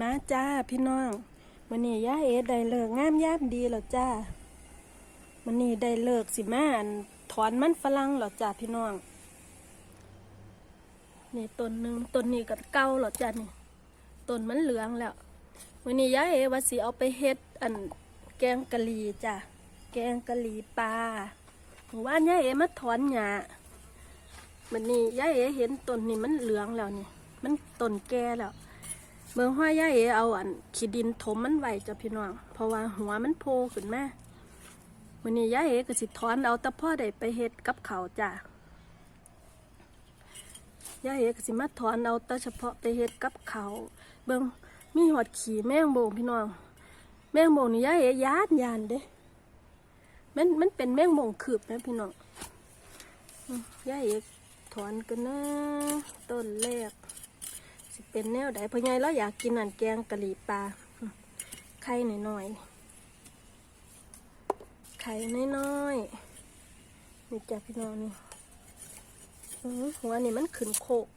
มาจ้าพี่น้องมันนี่ย่าเอได้เลิกงามยามดีแล้วจ้ามันนี่ได้เลิกสิมาอันถอนมันฝรั่งแล้วจ้าพี่น้อง นี่ต้นหนึ่งต้นนี้ก็เก่าแล้วจ้านี่ต้นมันเหลืองแล้วมันนี่ย่าเอว่าสิเอาไปเฮ็ดอันแกงกะหรี่จ้าแกงกะหรี่ปลาว่านย่าเอมาถอนหญ้ามันนี่ย่าเอเห็นต้นนี้มันเหลืองแล้วนี่ มันต้นแก่แล้ว เบิ่งห้อยย่าเอเอาอันขี้ดินถมมันไว้จ้ะพี่น้อง เพราะว่าหัวมันโผล่ขึ้นมามื้อนี้ย่าเอก็สิถอนเอาต่พ่อได้ไปเฮ็ดกับเขาจ้ะย่าเอก็สิมาถอนเอาแต่เฉพาะไปเฮ็ดกับเขาเบิ่งมีหอดขี้แมงโบงพี่น้อง แมงโบงนี่ย่าเอยานยานเด้มันมันเป็นแมงโบงคืบนะพี่น้องย่าเอถอนกันนะต้นแรก สิเป็นแนวใดพ่อใหญ่แล้วอยากกินอันแกงกะหรี่ปลาไข่หน่อยๆไข่น้อยๆนี่จ้ะพี่น้องนี่หัวนี่มันขึ้นโคก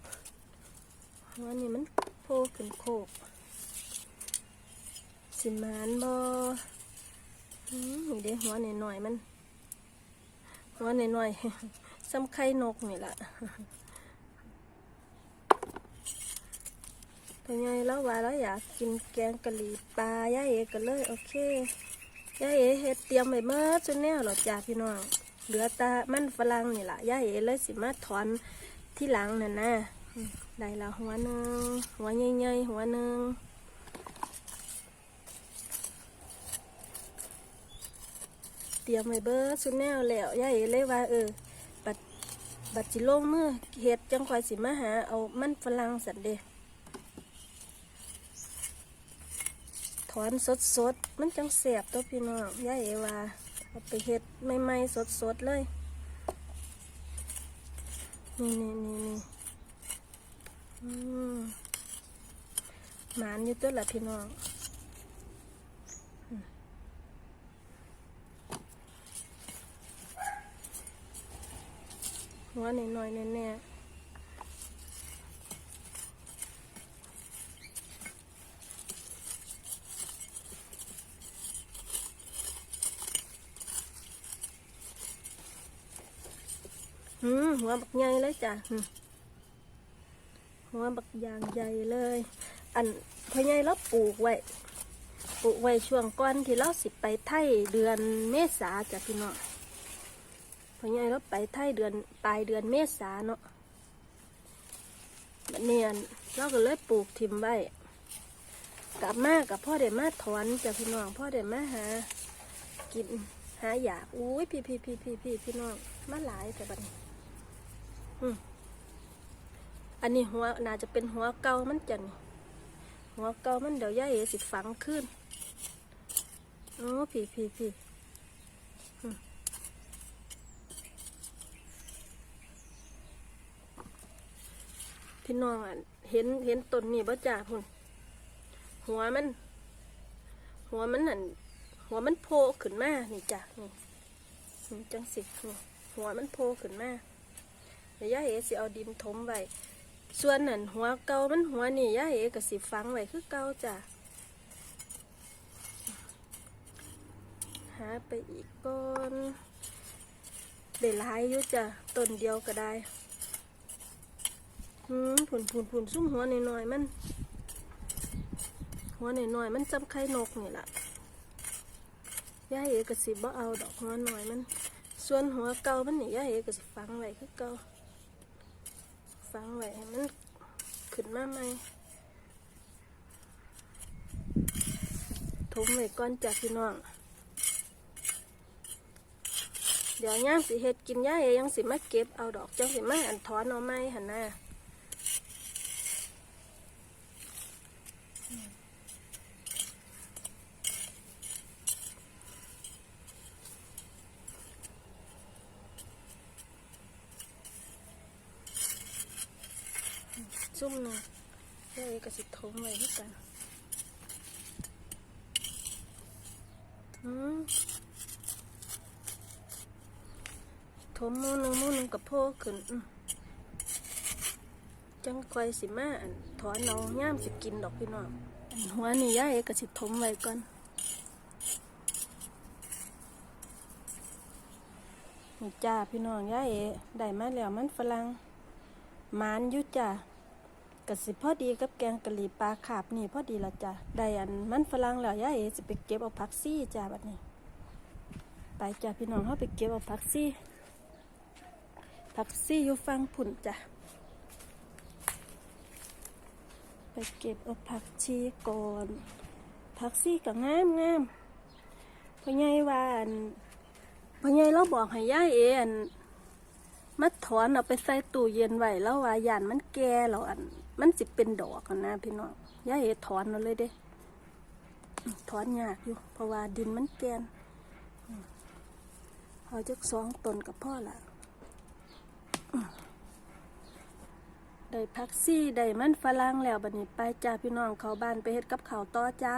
หัวนี่มันโผล่ขึ้นโคก สิมานบอนี่เด้หัวหน่อยๆมันหัวหน่อยๆซ้ำไข่นกนี่แหละ เป็นไงแล้วว่าแล้วอยากกินแกงกะหรี่ปลาย่าเอก็เลยโอเคย่าเอเฮ็ดเตรียมไว้เมื่อจนแนวหรอจ้าพี่น้องเหลือตามันฝรั่งนี่แหละย่าเอเลยสิมาถอนที่หลังนั่นนะได้ละหัวหนึ่งหัวใหญ่ๆหัวหนึ่งเตรียมไว้เบิร์สุดแนวแล้วย่าเอเลยว่าเออบัดบัดจิลงมือเฮ็ดจังคอยสิมาหาเอามันฝรั่งสันเด อนสดสดๆมันจังเสียบตัวพี่น้องย่าเอว่าเอาไปเฮ็ดใหม่ๆสดสดๆเลย นี่นี่นี่นี่อืมหมานอยู่ตัวละพี่น้องหัวหน่อยๆแน่ๆ หัวบักใหญ่เลยจ้ะหัวบักยางใหญ่เลย อันพ่อใหญ่เราปลูกไว้ปลูกไว้ช่วงก่อนที่เราสิไปไทยเดือนเมษาจ้ะพี่น้องพ่อใหญ่เราไปไทยเดือนปลายเดือนเมษาเนาะบัดเนียนเราก็เลยปลูกทิมไว้กลับมากับพ่อเด็มาถอนจ้ะพี่น้องพ่อเด็มาหา กินหาอยากอุ้ยพี่พี่พี่พี่พี่พี่น้องมาหลายแต่บัดนี้ อันนี้หัวน่าจะเป็นหัวเก่ามันจันหัวเก่ามันเดี๋ยวย่าเอสิฝังขึ้นโอ้พี่พี่พี่พี่น้องอะเห็นเห็นต้นนี่บ่จ่าพุ่นหัวมัน หัวมันนั่นหัวมันโผล่ขึ้นมานี่จ้ะนี่นี่จังสิหัวมันโผล่ขึ้นมา เดี๋ยวย่าเอสิเอาดินถมไว้ส่วนนั่นหัวเก่ามันหัวนี่ย่าเอก็สิฝังไว้คือเก่าจ้ะหาไปอีกก่อนได้หลายอยู่จ้ะต้นเดียวก็ได้หืมผุนผุนผุนซุ่มหัวหน่อยๆมัน หัวหน่อยๆมันจำไข่นกนี่แหละย่าเอก็สิบ่เอาดอกหัวหน่อยมัน ส่วนหัวเก่ามันนี่ย่าเอก็สิฝังไว้คือเก่า ฟังไว้ให้มันขึ้นมาใหม่ทุมไว้ก่อนจากพี่น้อง เดี๋ยวย่างสิเฮ็ดกินย่าเอยังสิมาเก็บเอาดอกจังสิมาอันถอนเอาไม้หันหน้า ซุ่มหนึ่งย่าเอก็สิทมไว้ให้กันอืมถมหมูหนึ่งมูนึงกับโพขึ้นจังคอยสิมาอันถอนเอาย่ามสิกินดอกพี่น้องหัวนี่ย่าเอกสิถมไว้ก่อนจ้าพี่น้องย่าเอได้มาแล้วมันฝรั่งมานยู่จ้า กสิพอดีกับแกงกะหรี่ปลาขาบนี่พอดีละจ้ะได้อันมันฝรั่งแล้วย่าเอสิไปเก็บเอาผักซี่จ้าบัดนี้ ไปจ้าพี่น้องเฮาไปเก็บเอาผักซี่ผักซี่อยู่ฟังผุ่นจ้ะไปเก็บเอาผักชีก่อนผักชีก็งามงามพ่อใหญ่ว่าอันพ่อใหญ่เราบอกให้ย่าเออันมัดถอนเอาไปใส่ตู้เย็นไว้แล้วว่าย่านมันแก่แล้วอัน มันสิเป็นดอกกันนะพี่น้องย่าเอถอนเราเลยเด้ ถอนยากอยู่เพราะว่าดินมันแกนเอาจักสองต้นกับพ่อละได้พักซี่ได้มันฝรั่งแล้วบัดนี้ไปจ้าพี่น้องเขาบ้านไปเฮ็ดกับเขาต่อจ้า